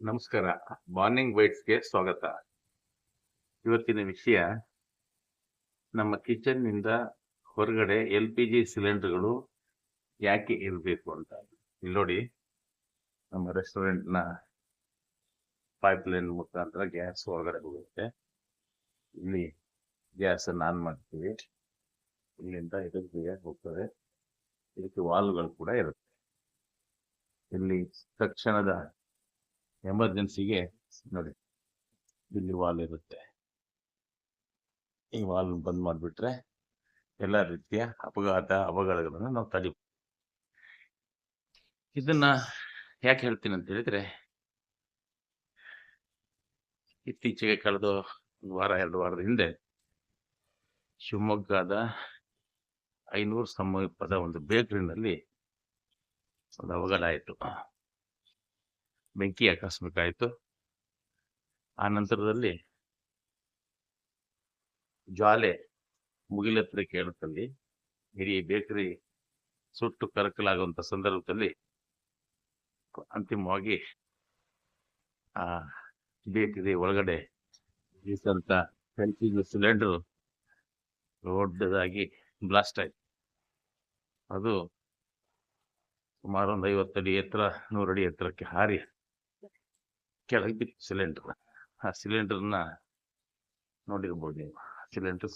ನಮಸ್ಕಾರ. ಮಾರ್ನಿಂಗ್ ವೈಟ್ಸ್ಗೆ ಸ್ವಾಗತ. ಇವತ್ತಿನ ವಿಷಯ, ನಮ್ಮ ಕಿಚನ್ನಿಂದ ಹೊರಗಡೆ ಎಲ್ ಪಿ ಜಿ ಸಿಲಿಂಡರ್ಗಳು ಯಾಕೆ ಇರಬೇಕು ಅಂತ. ಇಲ್ಲಿ ನೋಡಿ, ನಮ್ಮ ರೆಸ್ಟೋರೆಂಟ್ನ ಪೈಪ್ ಲೈನ್ ಮುಖಾಂತರ ಗ್ಯಾಸ್ ಹೊರಗಡೆ ಹೋಗುತ್ತೆ. ಇಲ್ಲಿ ಗ್ಯಾಸ್ ಅನ್ನು ಆನ್ ಮಾಡ್ತೀವಿ. ಇಲ್ಲಿಂದ ಇದಕ್ಕೆ ಹೋಗ್ತದೆ. ಇದಕ್ಕೆ ವಾಲ್ಗಳು ಕೂಡ ಇರುತ್ತೆ. ಇಲ್ಲಿ ತಕ್ಷಣದ ಎಮರ್ಜೆನ್ಸಿಗೆ ನೋಡಿ, ಇಲ್ಲಿ ವಾಲ್ ಇರುತ್ತೆ. ಈ ವಾಲ್ ಬಂದ್ ಮಾಡಿಬಿಟ್ರೆ ಎಲ್ಲ ರೀತಿಯ ಅಪಘಾತ, ಅವಘಡಗಳನ್ನು ನಾವು ತಡಿ. ಇದನ್ನ ಯಾಕೆ ಹೇಳ್ತೀನಿ ಅಂತ ಹೇಳಿದ್ರೆ, ಇತ್ತೀಚೆಗೆ ಕಳೆದ ವಾರ, ಎರಡು ವಾರದ ಹಿಂದೆ ಶಿವಮೊಗ್ಗದ ಐನೂರು ಸಮೀಪದ ಒಂದು ಬೇಕರಿನಲ್ಲಿ ಒಂದು ಅವಘಡ ಆಯಿತು. ಬೆಂಕಿ ಹಾಕಿಸ್ಬೇಕಾಯಿತು. ಆ ನಂತರದಲ್ಲಿ ಜ್ವಾಲೆ ಮುಗಿಲತ್ರ ಕೇಳುತ್ತಲ್ಲಿ ಇಡೀ ಬೇಕರಿ ಸುಟ್ಟು ಕರಕಲಾಗುವಂತ ಸಂದರ್ಭದಲ್ಲಿ ಅಂತಿಮವಾಗಿ ಆ ಬೇಕರಿ ಒಳಗಡೆ ಇದ್ದಂತ ಎಲ್ ಸಿಲಿಂಡರ್ ದೊಡ್ಡದಾಗಿ ಬ್ಲಾಸ್ಟ್ ಆಯ್ತು. ಅದು ಸುಮಾರು ಒಂದು ಐವತ್ತು ಅಡಿ ಎತ್ತರ ನೂರಡಿ ಎತ್ತರಕ್ಕೆ ಹಾರಿ ಕೆಳಗೆ ಬಿತ್ತು ಸಿಲಿಂಡರ್ ಆ ಸಿಲಿಂಡರ್ನ ನೋಡಿರ್ಬೋದು ನೀವು. ಸಿಲಿಂಡರ್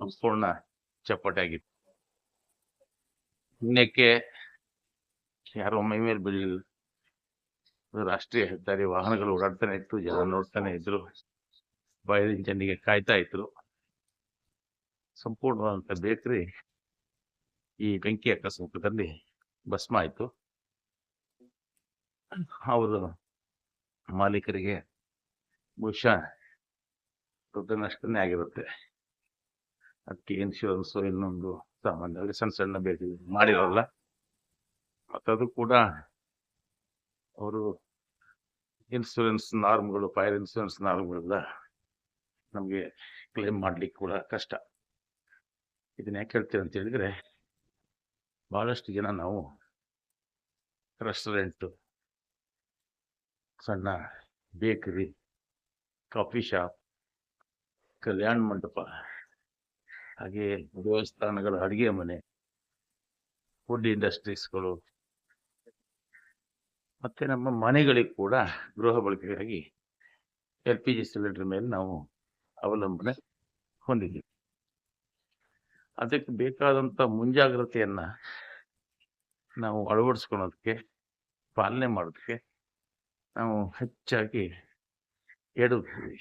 ಸಂಪೂರ್ಣ ಚಪ್ಪಟೆ ಆಗಿತ್ತು ಪುಣ್ಯಕ್ಕೆ ಯಾರೋ ಮೈ ಮೇಲೆ ಬೀಳಲಿಲ್ಲ. ರಾಷ್ಟ್ರೀಯ ಹೆದ್ದಾರಿ ವಾಹನಗಳು ಓಡಾಡ್ತಾನೆ ಇತ್ತು, ಜನ ನೋಡ್ತಾನೆ ಇದ್ರು ಬಯಲಿನ ಜನಿಗೆ ಕಾಯ್ತಾ ಇದ್ರು. ಸಂಪೂರ್ಣವಾದಂತ ಬೇಕರಿ ಈ ಬೆಂಕಿ ಅಕಸ್ಮಾತದಲ್ಲಿ ಭಸ್ಮ ಆಯ್ತು. ಅವರು ಮಾಲೀಕರಿಗೆ ಬಹುಶಃ ದೊಡ್ಡ ನಷ್ಟನೇ ಆಗಿರುತ್ತೆ. ಅದಕ್ಕೆ ಇನ್ಶೂರೆನ್ಸ್ ಇನ್ನೊಂದು ಸಾಮಾನ್ಯವಾಗಿ ಸಣ್ಣ ಸಣ್ಣ ಬೇಕು ಮಾಡಿರಲ್ಲ. ಮತ್ತದು ಕೂಡ ಅವರು ಇನ್ಶೂರೆನ್ಸ್ ನಾರ್ಮ್ಗಳು ಫೈರ್ ಇನ್ಶೂರೆನ್ಸ್ ನಾರ್ಮ್ಗಳೆಲ್ಲ ನಮಗೆ ಕ್ಲೇಮ್ ಮಾಡ್ಲಿಕ್ಕೆ ಕೂಡ ಕಷ್ಟ. ಇದನ್ನ ಯಾಕೆ ಹೇಳ್ತೀವಿ ಅಂತ ಹೇಳಿದರೆ ಭಾಳಷ್ಟು ಜನ ನಾವು ರೆಸ್ಟೋರೆಂಟು ಸಣ್ಣ bakery, coffee shop, Kalyana Mantapa, ಹಾಗೆ ದೇವಸ್ಥಾನಗಳ ಅಡುಗೆ ಮನೆ ಫುಡ್ ಇಂಡಸ್ಟ್ರೀಸ್ಗಳು ಮತ್ತು ನಮ್ಮ ಮನೆಗಳಿಗೆ ಕೂಡ ಗೃಹ ಬಳಕೆಗಾಗಿ ಎಲ್ ಪಿ ಜಿ ಸಿಲಿಂಡರ್ ಮೇಲೆ ನಾವು ಅವಲಂಬನೆ ಹೊಂದಿದ್ದೀವಿ. ಅದಕ್ಕೆ ಬೇಕಾದಂಥ ಮುಂಜಾಗ್ರತೆಯನ್ನು ನಾವು ಅಳವಡಿಸ್ಕೊಳೋದಕ್ಕೆ, ಪಾಲನೆ ಮಾಡೋದಕ್ಕೆ ನಾವು ಹೆಚ್ಚಾಗಿ ಹೇಳುತ್ತೀವಿ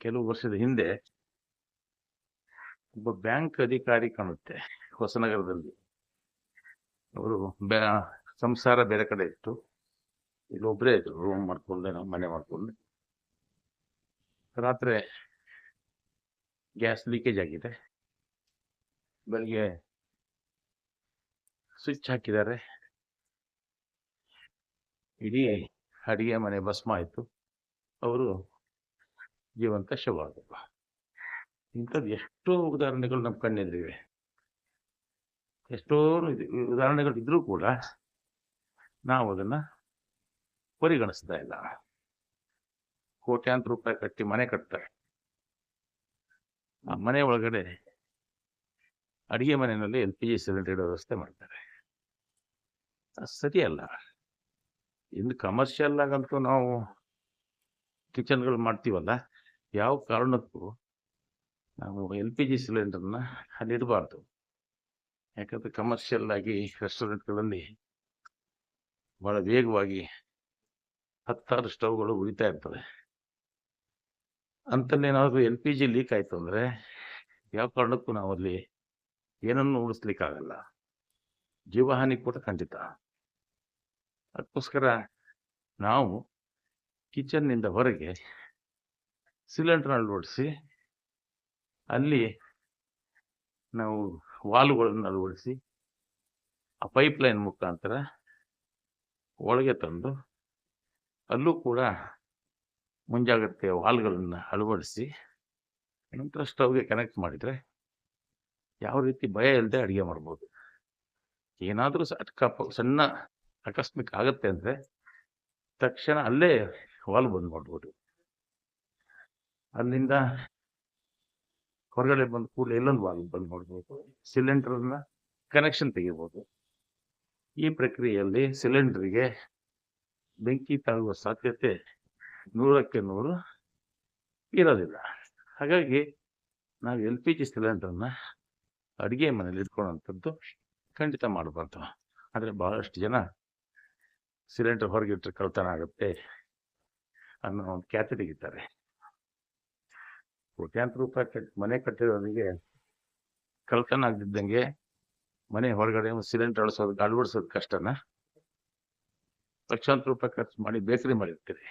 ಕೆಲವು ವರ್ಷದ ಹಿಂದೆ ಒಬ್ಬ ಬ್ಯಾಂಕ್ ಅಧಿಕಾರಿ ಕಾಣುತ್ತೆ ಹೊಸನಗರದಲ್ಲಿ. ಅವರು ಸಂಸಾರ ಬೇರೆ ಕಡೆ ಇತ್ತು. ಇಲ್ಲೊಬ್ಬರೇ ಇದ್ರು ರೂಮ್ ಮಾಡ್ಕೊಂಡೆ ನಾವು ಮನೆ ಮಾಡ್ಕೊಂಡೆ. ರಾತ್ರಿ ಗ್ಯಾಸ್ ಲೀಕೇಜ್ ಆಗಿದೆ. ಬೆಳಿಗ್ಗೆ ಸ್ವಿಚ್ ಹಾಕಿದ್ದಾರೆ. ಇಡೀ ಅಡಿಗೆ ಮನೆ ಭಸ್ಮ ಆಯಿತು. ಅವರು ಜೀವಂತ ಶವ ಆದರು ಇಂಥದ್ದು ಎಷ್ಟೋ ಉದಾಹರಣೆಗಳು ನಮ್ಮ ಕಣ್ಣೆದ್ರಿವೆ ಎಷ್ಟೋ ಇದು- ಉದಾಹರಣೆಗಳು ಇದ್ರೂ ಕೂಡ ನಾವು ಅದನ್ನ ಪರಿಗಣಿಸ್ತಾ ಇಲ್ಲ. ಕೋಟ್ಯಾಂತರ ರೂಪಾಯಿ ಕಟ್ಟಿ ಮನೆ ಕಟ್ತಾರೆ. ಆ ಮನೆ ಒಳಗಡೆ ಅಡಿಗೆ ಮನೆಯಲ್ಲಿ ಎಲ್ ಪಿ ಜಿ ಸಿಲಿಂಡರ್ ಇಡೋ ವ್ಯವಸ್ಥೆ ಮಾಡ್ತಾರೆ. ಸರಿಯಲ್ಲ. ಇನ್ನು ಕಮರ್ಷಿಯಲ್ ಆಗಂತೂ ನಾವು ಕಿಚನ್ಗಳು ಮಾಡ್ತೀವಲ್ಲ, ಯಾವ ಕಾರಣಕ್ಕೂ ನಾವು ಎಲ್ ಪಿ ಜಿ ಸಿಲಿಂಡರ್ನ ಅಲ್ಲಿ ಇಡಬಾರ್ದು ಯಾಕಂದ್ರೆ ಕಮರ್ಷಿಯಲ್ ಆಗಿ ರೆಸ್ಟೋರೆಂಟ್ಗಳಲ್ಲಿ ಬಹಳ ವೇಗವಾಗಿ ಹತ್ತಾರು ಸ್ಟವ್ಗಳು ಉಳಿತಾ ಇರ್ತವೆ. ಅಂತಲ್ಲೇನಾದರೂ ಎಲ್ ಪಿ ಜಿ ಲೀಕ್ ಆಯಿತು ಅಂದರೆ ಯಾವ ಕಾರಣಕ್ಕೂ ನಾವು ಅಲ್ಲಿ ಏನನ್ನು ಉಳಿಸ್ಲಿಕ್ಕಾಗಲ್ಲ. ಜೀವಹಾನಿ ಕೂಡ ಖಂಡಿತ. ಅದಕ್ಕೋಸ್ಕರ ನಾವು ಕಿಚನ್ನಿಂದ ಹೊರಗೆ ಸಿಲಿಂಡರ್ ಅಳವಡಿಸಿ, ಅಲ್ಲಿ ನಾವು ವಾಲ್ಗಳನ್ನು ಅಳವಡಿಸಿ, ಆ ಪೈಪ್ ಲೈನ್ ಮುಖಾಂತರ ಒಳಗೆ ತಂದು ಅಲ್ಲೂ ಕೂಡ ಮುಂಜಾಗ್ರತೆಯ ವಾಲ್ಗಳನ್ನು ಅಳವಡಿಸಿ, ನಂತರ ಸ್ಟವ್ಗೆ ಕನೆಕ್ಟ್ ಮಾಡಿದರೆ ಯಾವ ರೀತಿ ಭಯ ಇಲ್ಲದೆ ಅಡುಗೆ ಮಾಡ್ಬೋದು. ಏನಾದರೂ ಸಣ್ಣ ಆಕಸ್ಮಿಕ ಆಗತ್ತೆ ಅಂದರೆ ತಕ್ಷಣ ಅಲ್ಲೇ ವಾಲ್ ಬಂದ್ ಮಾಡ್ಬೋದು. ಅಲ್ಲಿಂದ ಹೊರಗಡೆ ಬಂದ ಕೂಡಲೇ ಇಲ್ಲೊಂದು ವಾಲ್ ಬಂದ್ ಮಾಡ್ಬೋದು. ಸಿಲಿಂಡರ್ನ ಕನೆಕ್ಷನ್ ತೆಗಿಬೋದು. ಈ ಪ್ರಕ್ರಿಯೆಯಲ್ಲಿ ಸಿಲಿಂಡರ್ಗೆ ಬೆಂಕಿ ತಾಗುವ ಸಾಧ್ಯತೆ ನೂರಕ್ಕೆ ನೂರು ಇರೋದಿಲ್ಲ. ಹಾಗಾಗಿ ನಾವು ಎಲ್ ಪಿ ಜಿ ಸಿಲಿಂಡರ್ನ ಅಡುಗೆ ಮನೇಲಿ ಇಟ್ಕೊಳ್ಳೋಂಥದ್ದು ಖಂಡಿತ ಮಾಡಬಾರ್ದು. ಆದರೆ ಬಹಳಷ್ಟು ಜನ ಸಿಲಿಂಡರ್ ಹೊರಗಿಟ್ರೆ ಕಳ್ತನ ಆಗುತ್ತೆ ಅನ್ನೋ ಒಂದು ಖ್ಯಾತಿ ತೆಗಿತಾರೆ ಕೋಟ್ಯಾಂತರ ರೂಪಾಯಿ ಕಟ್, ಮನೆ ಕಟ್ಟಿರೋನಿಗೆ ಕಳ್ತನ ಆಗದಿದ್ದಂಗೆ ಮನೆ ಹೊರಗಡೆ ಸಿಲಿಂಡರ್ ಅಳಿಸೋದು ಅಳವಡಿಸೋದು ಕಷ್ಟನ? ಲಕ್ಷಾಂತರ ರೂಪಾಯಿ ಖರ್ಚು ಮಾಡಿ ಬೇಕರಿ ಮಾಡಿರ್ತೀರಿ.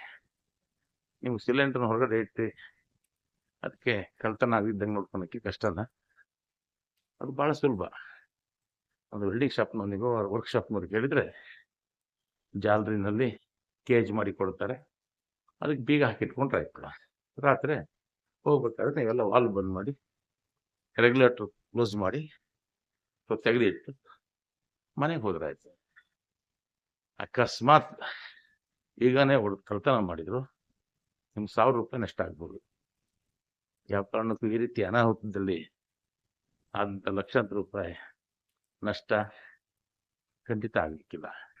ನೀವು ಸಿಲಿಂಡರ್ನ ಹೊರಗಡೆ ಇಟ್ಟು ಅದಕ್ಕೆ ಕಳ್ತನ ಆಗಿದ್ದಂಗೆ ನೋಡ್ಕೊಳಕ್ಕೆ ಕಷ್ಟನ? ಅದು ಭಾಳ ಸುಲಭ. ಒಂದು ವೆಲ್ಡಿಂಗ್ ಶಾಪ್ನವನಿಗೋ ವರ್ಕ್ ಶಾಪ್ನವ್ರಿಗೆ ಹೇಳಿದ್ರೆ ಜಾಲರಿನಲ್ಲಿ ಕೇಜ್ ಮಾಡಿ ಕೊಡ್ತಾರೆ. ಅದಕ್ಕೆ ಬೀಗ ಹಾಕಿಟ್ಕೊಂಡ್ರೆ ಆಯ್ತು ರಾತ್ರಿ ಹೋಗ್ಬೇಕಾದ್ರೆ ನೀವೆಲ್ಲ ವಾಲ್ ಬಂದ್ ಮಾಡಿ ರೆಗ್ಯುಲೇಟರ್ ಕ್ಲೋಸ್ ಮಾಡಿ ತೆಗೆದು ಇಟ್ಟು ಮನೆಗೆ ಹೋದ್ರೆ ಆಯ್ತು. ಅಕಸ್ಮಾತ್ ಈಗನೇ ಹೊಡ್- ಕಳ್ತನ ಮಾಡಿದ್ರು, ನಿಮ್ಗೆ ಸಾವಿರ ರೂಪಾಯಿ ನಷ್ಟ ಆಗ್ಬೋದು. ಯಾವ ಕಾರಣಕ್ಕೂ ಈ ರೀತಿ ಅನಾಹುತದಲ್ಲಿ ಆದಂಥ ಲಕ್ಷಾಂತರ ರೂಪಾಯಿ ನಷ್ಟ ಖಂಡಿತ ಆಗ್ಲಿಕ್ಕಿಲ್ಲ.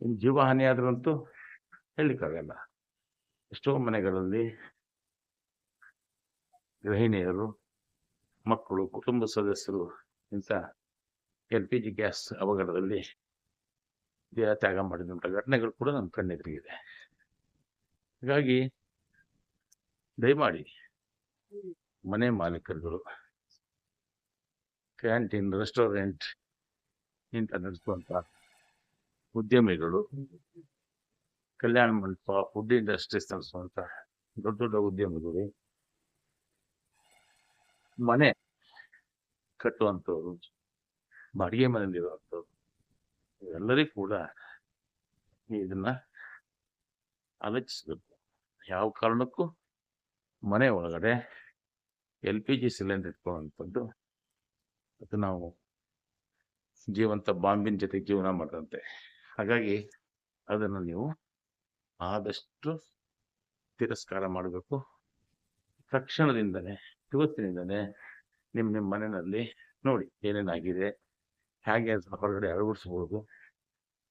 ಇನ್ನು ಜೀವ ಹಾನಿ ಆದ್ರಂತೂ ಹೇಳಲಿಕ್ಕಾಗಲ್ಲ ಎಷ್ಟೋ ಮನೆಗಳಲ್ಲಿ ಗೃಹಿಣಿಯರು, ಮಕ್ಕಳು, ಕುಟುಂಬ ಸದಸ್ಯರು ಇಂಥ ಎಲ್ ಪಿ ಜಿ ಗ್ಯಾಸ್ ಅವಘಡದಲ್ಲಿ ದೇಹ ತ್ಯಾಗ ಮಾಡಿದಂಥ ಘಟನೆಗಳು ಕೂಡ ನಮ್ಮ ಕಣ್ಣೆದುರಿಗಿದೆ. ಹಾಗಾಗಿ ದಯಮಾಡಿ ಮನೆ ಮಾಲೀಕರುಗಳು, ಕ್ಯಾಂಟೀನ್, ರೆಸ್ಟೋರೆಂಟ್ ಇಂಥ ನಡೆಸುವಂಥ ಉದ್ಯಮಿಗಳು, ಕಲ್ಯಾಣ ಮಂಟಪ ಫುಡ್ ಇಂಡಸ್ಟ್ರೀಸ್ ಅನ್ಸುವಂತ ದೊಡ್ಡ ದೊಡ್ಡ ಉದ್ಯಮಿಗಳು, ಮನೆ ಕಟ್ಟುವಂಥವ್ರು, ಬಾಡಿಗೆ ಮನೆಯಲ್ಲಿರುವಂಥವ್ರು ಎಲ್ಲರಿಗೂ ಕೂಡ ಇದನ್ನ ಆಲೋಚಿಸಬೇಕು. ಯಾವ ಕಾರಣಕ್ಕೂ ಮನೆ ಒಳಗಡೆ ಎಲ್ ಪಿ ಜಿ ಸಿಲಿಂಡರ್ ಇಟ್ಕೊಳ್ಳುವಂಥದ್ದು, ಅದು ನಾವು ಜೀವಂತ ಬಾಂಬಿನ ಜೊತೆ ಜೀವನ ಮಾಡದಂತೆ ಹಾಗಾಗಿ ಅದನ್ನು ನೀವು ಆದಷ್ಟು ತಿರಸ್ಕಾರ ಮಾಡಬೇಕು. ತಕ್ಷಣದಿಂದನೇ ಇವತ್ತಿನಿಂದನೇ ನಿಮ್ಮ ನಿಮ್ಮ ಮನೆಯಲ್ಲಿ ನೋಡಿ ಏನೇನಾಗಿದೆ, ಹೇಗೆ ಅದನ್ನು ಹೊರಗಡೆ ಅಳವಡಿಸ್ಬೋದು.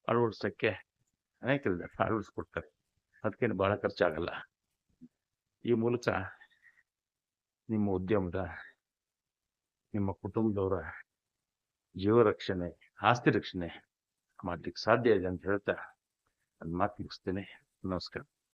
ಅಳವಡಿಸೋಕ್ಕೆ ಅನೇಕ ಅಳವಡಿಸ್ಕೊಡ್ತಾರೆ. ಅದಕ್ಕೇನು ಭಾಳ ಖರ್ಚಾಗಲ್ಲ. ಈ ಮೂಲಕ ನಿಮ್ಮ ಉದ್ಯಮದ, ನಿಮ್ಮ ಕುಟುಂಬದವರ ಜೀವ ರಕ್ಷಣೆ ಆಸ್ತಿ ರಕ್ಷಣೆ ಮಾಡ್ಲಿಕ್ಕೆ ಸಾಧ್ಯ ಇದೆ ಅಂತ ಹೇಳ್ತಾ ನನ್ನ ಮಾತು ಮುಗಿಸ್ತೇನೆ ನಮಸ್ಕಾರ